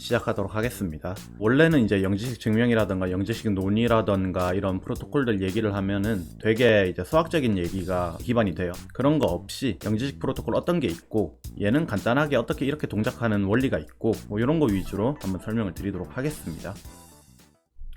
시작하도록 하겠습니다. 원래는 이제 영지식 증명이라던가 영지식 논이라던가 이런 프로토콜들 얘기를 하면은 되게 이제 수학적인 얘기가 기반이 돼요. 그런 거 없이 영지식 프로토콜 어떤 게 있고 얘는 간단하게 어떻게 이렇게 동작하는 원리가 있고 뭐 이런 거 위주로 한번 설명을 드리도록 하겠습니다.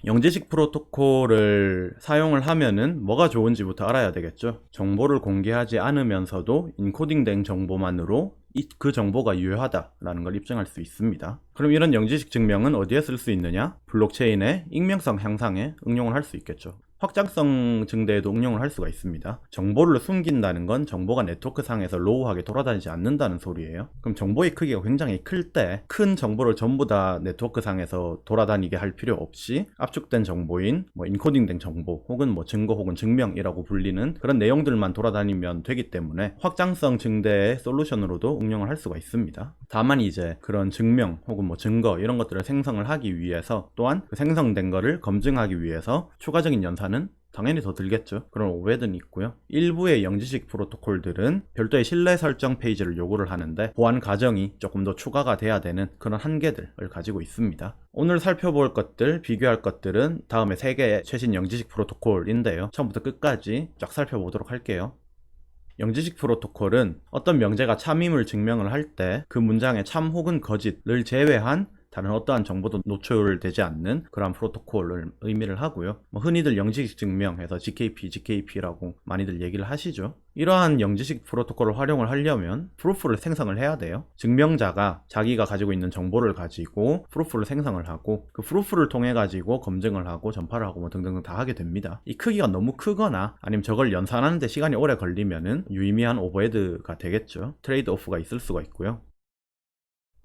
영지식 프로토콜을 사용을 하면은 뭐가 좋은지부터 알아야 되겠죠. 정보를 공개하지 않으면서도 인코딩된 정보만으로 이- 그 정보가 유효하다라는 걸 입증할 수 있습니다. 그럼 이런 영지식 증명은 어디에 쓸 수 있느냐? 블록체인의 익명성 향상에 응용을 할 수 있겠죠. 확장성 증대에도 응용을 할 수가 있습니다. 정보를 숨긴다는 건 정보가 네트워크 상에서 로우하게 돌아다니지 않는다는 소리예요. 그럼 정보의 크기가 굉장히 클 때 큰 정보를 전부 다 네트워크 상에서 돌아다니게 할 필요 없이 압축된 정보인 뭐 인코딩된 정보 혹은 뭐 증거 혹은 증명이라고 불리는 그런 내용들만 돌아다니면 되기 때문에 확장성 증대의 솔루션으로도 응용을 할 수가 있습니다. 다만 이제 그런 증명 혹은 뭐 증거 이런 것들을 생성을 하기 위해서 또한 그 생성된 거를 검증하기 위해서 추가적인 연산은 당연히 더 들겠죠. 그런 오해는 있고요. 일부의 영지식 프로토콜들은 별도의 신뢰 설정 페이지를 요구를 하는데 보안 과정이 조금 더 추가가 돼야 되는 그런 한계들을 가지고 있습니다. 오늘 살펴볼 것들, 비교할 것들은 다음에 세 개의 최신 영지식 프로토콜인데요. 처음부터 끝까지 쫙 살펴보도록 할게요. 영지식 프로토콜은 어떤 명제가 참임을 증명을 할 때 그 문장의 참 혹은 거짓을 제외한 다른 어떠한 정보도 노출되지 않는 그러한 프로토콜을 의미를 하고요. 뭐 흔히들 영지식 증명해서 GKP, GKP라고 많이들 얘기를 하시죠. 이러한 영지식 프로토콜을 활용을 하려면 프루프를 생성을 해야 돼요. 증명자가 자기가 가지고 있는 정보를 가지고 프루프를 생성을 하고 그 프루프를 통해 가지고 검증을 하고 전파를 하고 뭐 등등 다 하게 됩니다. 이 크기가 너무 크거나 아니면 저걸 연산하는데 시간이 오래 걸리면은 유의미한 오버헤드가 되겠죠. 트레이드 오프가 있을 수가 있고요.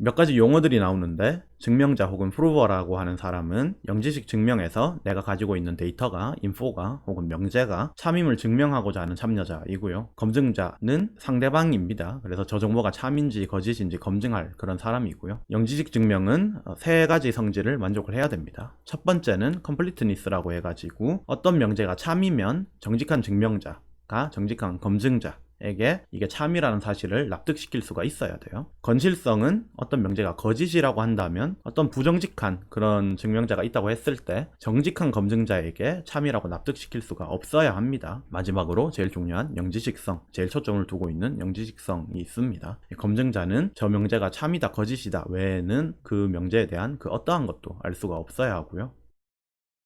몇 가지 용어들이 나오는데 증명자 혹은 프루버라고 하는 사람은 영지식 증명에서 내가 가지고 있는 데이터가 인포가 혹은 명제가 참임을 증명하고자 하는 참여자이고요. 검증자는 상대방입니다. 그래서 저 정보가 참인지 거짓인지 검증할 그런 사람이고요. 영지식 증명은 어, 세 가지 성질을 만족을 해야 됩니다. 첫 번째는 completeness라고 해가지고 어떤 명제가 참이면 정직한 증명자가 정직한 검증자 에게 이게 참이라는 사실을 납득시킬 수가 있어야 돼요. 건실성은 어떤 명제가 거짓이라고 한다면 어떤 부정직한 그런 증명자가 있다고 했을 때 정직한 검증자에게 참이라고 납득시킬 수가 없어야 합니다. 마지막으로 제일 중요한 영지식성, 제일 초점을 두고 있는 영지식성이 있습니다. 이 검증자는 저 명제가 참이다, 거짓이다 외에는 그 명제에 대한 그 어떠한 것도 알 수가 없어야 하고요.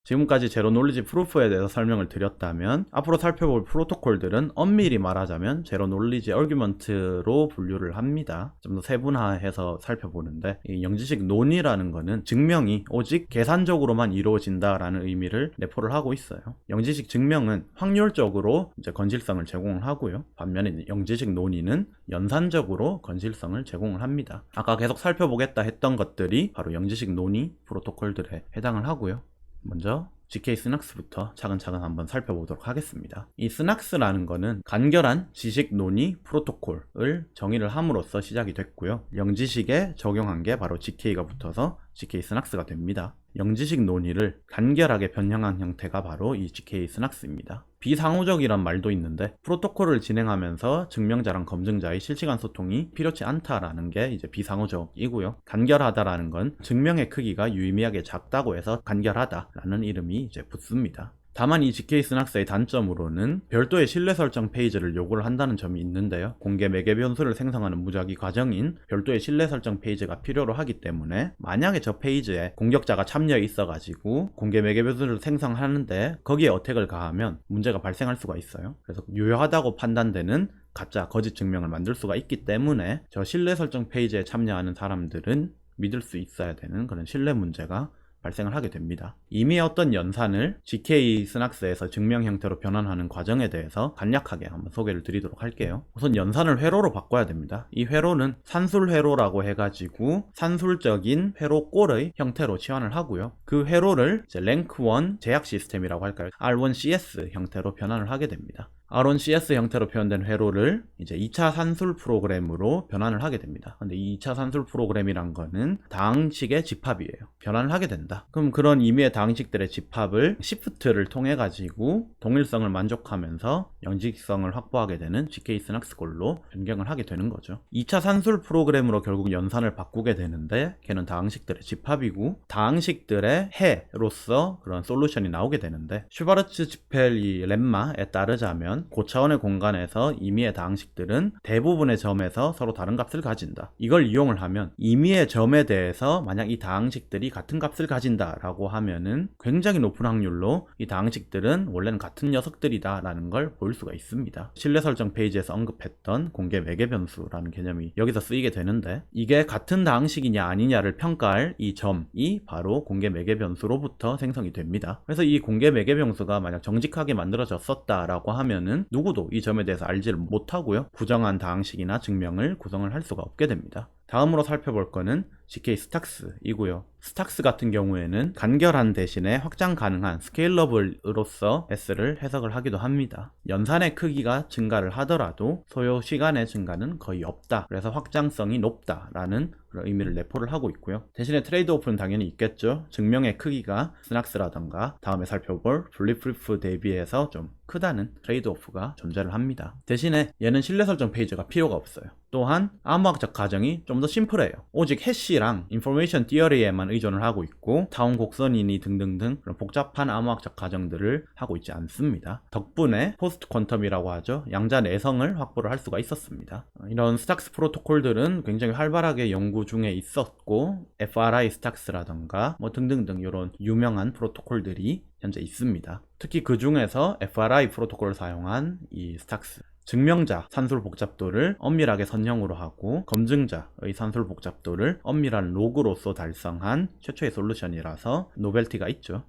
지금까지 제로 놀리지 프루프에 대해서 설명을 드렸다면 앞으로 살펴볼 프로토콜들은 엄밀히 말하자면 제로 놀리지 얼규먼트로 분류를 합니다. 좀 더 세분화해서 살펴보는데 이 영지식 논이라는 거는 증명이 오직 계산적으로만 이루어진다라는 의미를 내포를 하고 있어요. 영지식 증명은 확률적으로 이제 건실성을 제공을 하고요. 반면에 영지식 논의는 연산적으로 건실성을 제공을 합니다. 아까 계속 살펴보겠다 했던 것들이 바로 영지식 논의 프로토콜들에 해당을 하고요. 먼저 GK 스낙스부터 차근차근 한번 살펴보도록 하겠습니다. 이 스낙스라는 거는 간결한 지식 논의 프로토콜을 정의를 함으로써 시작이 됐고요. 영지식에 적용한 게 바로 GK가 붙어서 GK 스낙스가 됩니다. 영지식 논의를 간결하게 변형한 형태가 바로 이 GK 스낙스입니다. 비상호적이란 말도 있는데 프로토콜을 진행하면서 증명자랑 검증자의 실시간 소통이 필요치 않다라는 게 이제 비상호적이고요. 간결하다라는 건 증명의 크기가 유의미하게 작다고 해서 간결하다라는 이름이 이제 붙습니다. 다만 이 GK 스낙스의 단점으로는 별도의 신뢰 설정 페이지를 요구를 한다는 점이 있는데요. 공개 매개 변수를 생성하는 무작위 과정인 별도의 신뢰 설정 페이지가 필요로 하기 때문에 만약에 저 페이지에 공격자가 참여해 있어가지고 공개 매개 변수를 생성하는데 거기에 어택을 가하면 문제가 발생할 수가 있어요. 그래서 유효하다고 판단되는 가짜 거짓 증명을 만들 수가 있기 때문에 저 신뢰 설정 페이지에 참여하는 사람들은 믿을 수 있어야 되는 그런 신뢰 문제가 발생을 하게 됩니다. 이미 어떤 연산을 GK 스낙스에서 증명 형태로 변환하는 과정에 대해서 간략하게 한번 소개를 드리도록 할게요. 우선 연산을 회로로 바꿔야 됩니다. 이 회로는 산술 회로라고 해가지고 산술적인 회로꼴의 형태로 치환을 하고요. 그 회로를 이제 랭크 1 제약 시스템이라고 할까요? R1CS 형태로 변환을 하게 됩니다. 아론 CS 형태로 표현된 회로를 이제 2차 산술 프로그램으로 변환을 하게 됩니다. 근데 이 2차 산술 프로그램이란 거는 다항식의 집합이에요. 변환을 하게 된다. 그럼 그런 의미의 다항식들의 집합을 시프트를 통해 가지고 동일성을 만족하면서 영직성을 확보하게 되는 GK 스낙스골로 변경을 하게 되는 거죠. 2차 산술 프로그램으로 결국 연산을 바꾸게 되는데 걔는 다항식들의 집합이고 다항식들의 해로서 그런 솔루션이 나오게 되는데 슈바르츠 지펠 이 렘마에 따르자면 고차원의 공간에서 임의의 다항식들은 대부분의 점에서 서로 다른 값을 가진다. 이걸 이용을 하면 임의의 점에 대해서 만약 이 다항식들이 같은 값을 가진다라고 하면은 굉장히 높은 확률로 이 다항식들은 원래는 같은 녀석들이다라는 걸 볼 수가 있습니다. 신뢰 설정 페이지에서 언급했던 공개 매개 변수라는 개념이 여기서 쓰이게 되는데 이게 같은 다항식이냐 아니냐를 평가할 이 점이 바로 공개 매개 변수로부터 생성이 됩니다. 그래서 이 공개 매개 변수가 만약 정직하게 만들어졌었다라고 하면은 누구도 이 점에 대해서 알지를 못하고요. 부정한 다항식이나 증명을 구성을 할 수가 없게 됩니다. 다음으로 살펴볼 거는 GK 스탁스이고요. 스탁스 같은 경우에는 간결한 대신에 확장 가능한 스케일러블으로서 S를 해석을 하기도 합니다. 연산의 크기가 증가를 하더라도 소요 시간의 증가는 거의 없다. 그래서 확장성이 높다라는 그런 의미를 내포를 하고 있고요. 대신에 트레이드 오프는 당연히 있겠죠. 증명의 크기가 스낙스라던가 다음에 살펴볼 블리프리프 대비해서 좀 크다는 트레이드 오프가 존재를 합니다. 대신에 얘는 신뢰 설정 페이지가 필요가 없어요. 또한 암호학적 가정이 좀 더 심플해요. 오직 해시랑 인포메이션 티어리에만 의존을 하고 있고 타운 곡선이니 등등등 그런 복잡한 암호학적 가정들을 하고 있지 않습니다. 덕분에 포스트 퀀텀이라고 하죠. 양자 내성을 확보를 할 수가 있었습니다. 어, 이런 스탁스 프로토콜들은 굉장히 활발하게 연구 중에 있었고 FRI 스탁스라던가 뭐 등등등 이런 유명한 프로토콜들이 현재 있습니다. 특히 그 중에서 FRI 프로토콜을 사용한 이 스탁스 증명자 산술 복잡도를 엄밀하게 선형으로 하고 검증자의 산술 복잡도를 엄밀한 로그로서 달성한 최초의 솔루션이라서 노벨티가 있죠.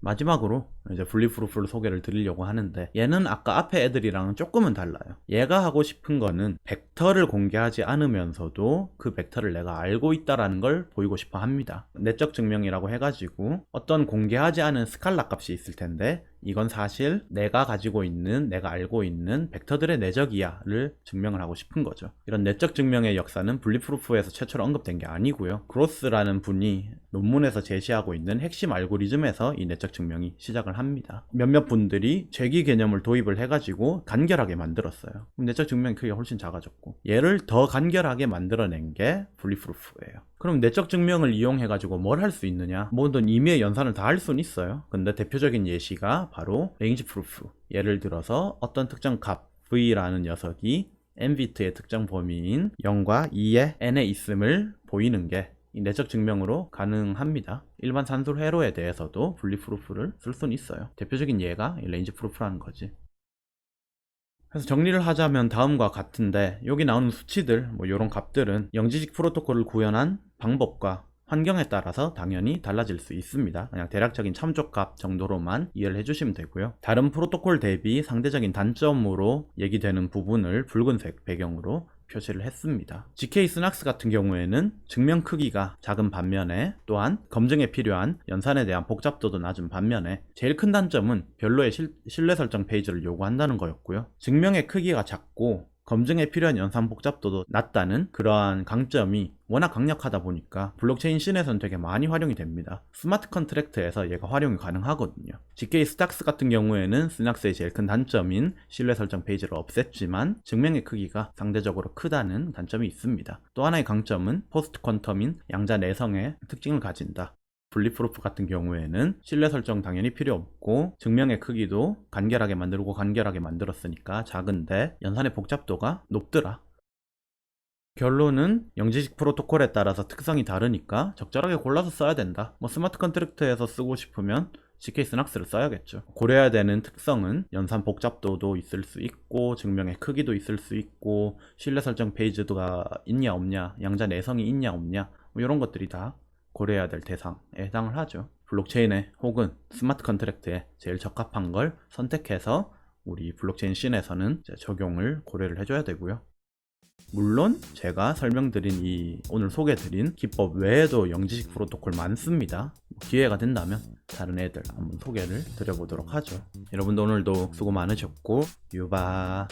마지막으로 이제 분리프루프를 소개를 드리려고 하는데 얘는 아까 앞에 애들이랑은 조금은 달라요. 얘가 하고 싶은 거는 벡터를 공개하지 않으면서도 그 벡터를 내가 알고 있다라는 걸 보이고 싶어 합니다. 내적 증명이라고 해가지고 어떤 공개하지 않은 스칼라 값이 있을 텐데 이건 사실 내가 가지고 있는 내가 알고 있는 벡터들의 내적이야를 증명을 하고 싶은 거죠. 이런 내적 증명의 역사는 분리프루프에서 최초로 언급된 게 아니고요. 그로스라는 분이 논문에서 제시하고 있는 핵심 알고리즘에서 이 내적 증명이 시작을 합니다. 몇몇 분들이 죄기 개념을 도입을 해가지고 간결하게 만들었어요. 내적 증명 크기가 훨씬 작아졌고 얘를 더 간결하게 만들어낸 게 분리프루프예요. 그럼 내적 증명을 이용해 가지고 뭘 할 수 있느냐? 모든 임의의 연산을 다 할 수는 있어요. 근데 대표적인 예시가 바로 레인지 프루프. 예를 들어서 어떤 특정 값 V라는 녀석이 nbit의 특정 범위인 0과 2의 n에 있음을 보이는 게이 내적 증명으로 가능합니다. 일반 산술 회로에 대해서도 분리 프루프를 쓸 수는 있어요. 대표적인 예가 이 레인지 프루프라는 거지. 그래서 정리를 하자면 다음과 같은데 여기 나오는 수치들 뭐 이런 값들은 영지식 프로토콜을 구현한 방법과 환경에 따라서 당연히 달라질 수 있습니다. 그냥 대략적인 참조값 정도로만 이해를 해주시면 되고요. 다른 프로토콜 대비 상대적인 단점으로 얘기되는 부분을 붉은색 배경으로 표시를 했습니다. GK 스낙스 같은 경우에는 증명 크기가 작은 반면에 또한 검증에 필요한 연산에 대한 복잡도도 낮은 반면에 제일 큰 단점은 별로의 실, 신뢰 설정 페이지를 요구한다는 거였고요. 증명의 크기가 작고 검증에 필요한 연산 복잡도도 낮다는 그러한 강점이 워낙 강력하다 보니까 블록체인 씬에서는 되게 많이 활용이 됩니다. 스마트 컨트랙트에서 얘가 활용이 가능하거든요. GK 스탁스 같은 경우에는 스낙스의 제일 큰 단점인 신뢰 설정 페이지를 없앴지만 증명의 크기가 상대적으로 크다는 단점이 있습니다. 또 하나의 강점은 포스트 퀀텀인 양자 내성의 특징을 가진다. 분리프루프 같은 경우에는 신뢰 설정 당연히 필요 없고 증명의 크기도 간결하게 만들고 간결하게 만들었으니까 작은데 연산의 복잡도가 높더라. 결론은 영지식 프로토콜에 따라서 특성이 다르니까 적절하게 골라서 써야 된다. 뭐 스마트 컨트랙트에서 쓰고 싶으면 GK 스낙스를 써야겠죠. 고려해야 되는 특성은 연산 복잡도도 있을 수 있고 증명의 크기도 있을 수 있고 신뢰 설정 페이지가 있냐 없냐 양자 내성이 있냐 없냐 뭐 이런 것들이 다 고려해야 될 대상에 해당을 하죠. 블록체인에 혹은 스마트 컨트랙트에 제일 적합한 걸 선택해서 우리 블록체인 씬에서는 적용을 고려를 해줘야 되고요. 물론 제가 설명드린 이 오늘 소개드린 기법 외에도 영지식 프로토콜 많습니다. 뭐 기회가 된다면 다른 애들 한번 소개를 드려보도록 하죠. 여러분도 오늘도 수고 많으셨고 유바.